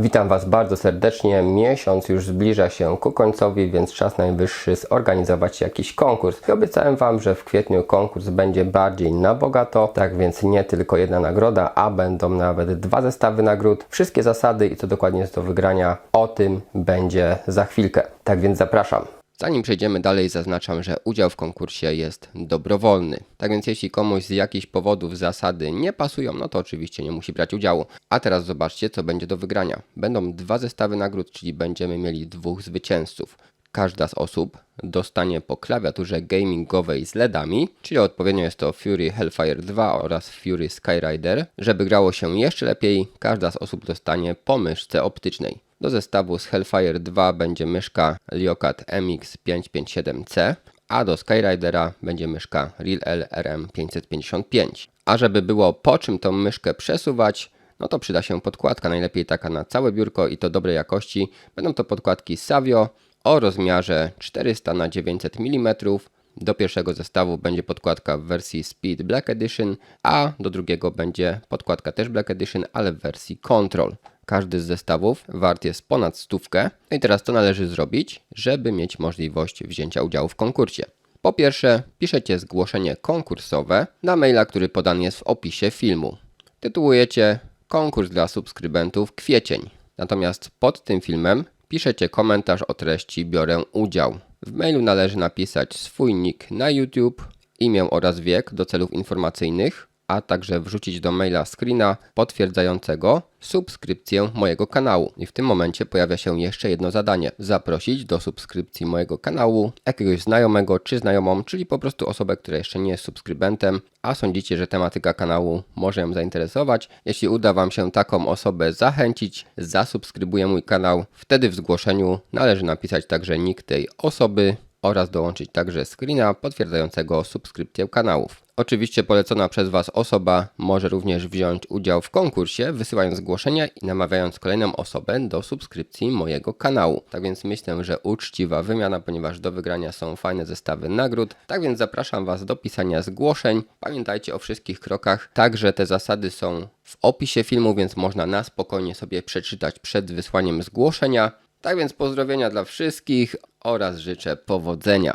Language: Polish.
Witam Was bardzo serdecznie. Miesiąc już zbliża się ku końcowi, więc czas najwyższy zorganizować jakiś konkurs. I obiecałem Wam, że w kwietniu konkurs będzie bardziej na bogato, tak więc nie tylko jedna nagroda, a będą nawet dwa zestawy nagród. Wszystkie zasady i co dokładnie jest do wygrania, o tym będzie za chwilkę. Tak więc zapraszam. Zanim przejdziemy dalej, zaznaczam, że udział w konkursie jest dobrowolny. Tak więc jeśli komuś z jakichś powodów zasady nie pasują, no to oczywiście nie musi brać udziału. A teraz zobaczcie, co będzie do wygrania. Będą dwa zestawy nagród, czyli będziemy mieli dwóch zwycięzców. Każda z osób dostanie po klawiaturze gamingowej z LEDami, czyli odpowiednio jest to Fury Hellfire 2 oraz Fury Skyrider. Żeby grało się jeszcze lepiej, każda z osób dostanie po myszce optycznej. Do zestawu z Hellfire 2 będzie myszka Liokat MX557C, a do Skyridera będzie myszka RealL RM555. A żeby było po czym tą myszkę przesuwać, no to przyda się podkładka, najlepiej taka na całe biurko i to dobrej jakości. Będą to podkładki Savio o rozmiarze 400 na 900 mm. Do pierwszego zestawu będzie podkładka w wersji Speed Black Edition, a do drugiego będzie podkładka też Black Edition, ale w wersji Control. Każdy z zestawów wart jest ponad stówkę. No i teraz co należy zrobić, żeby mieć możliwość wzięcia udziału w konkursie? Po pierwsze, piszecie zgłoszenie konkursowe na maila, który podany jest w opisie filmu. Tytułujecie konkurs dla subskrybentów kwiecień. Natomiast pod tym filmem piszecie komentarz o treści biorę udział. W mailu należy napisać swój nick na YouTube, imię oraz wiek do celów informacyjnych, a także wrzucić do maila screena potwierdzającego subskrypcję mojego kanału. I w tym momencie pojawia się jeszcze jedno zadanie: zaprosić do subskrypcji mojego kanału jakiegoś znajomego czy znajomą, czyli po prostu osobę, która jeszcze nie jest subskrybentem, a sądzicie, że tematyka kanału może ją zainteresować. Jeśli uda Wam się taką osobę zachęcić, zasubskrybuje mój kanał, wtedy w zgłoszeniu należy napisać także nick tej osoby oraz dołączyć także screena potwierdzającego subskrypcję kanałów. Oczywiście polecona przez Was osoba może również wziąć udział w konkursie, wysyłając zgłoszenia i namawiając kolejną osobę do subskrypcji mojego kanału. Tak więc myślę, że uczciwa wymiana, ponieważ do wygrania są fajne zestawy nagród. Tak więc zapraszam Was do pisania zgłoszeń. Pamiętajcie o wszystkich krokach. Także te zasady są w opisie filmu, więc można na spokojnie sobie przeczytać przed wysłaniem zgłoszenia. Tak więc pozdrowienia dla wszystkich oraz życzę powodzenia.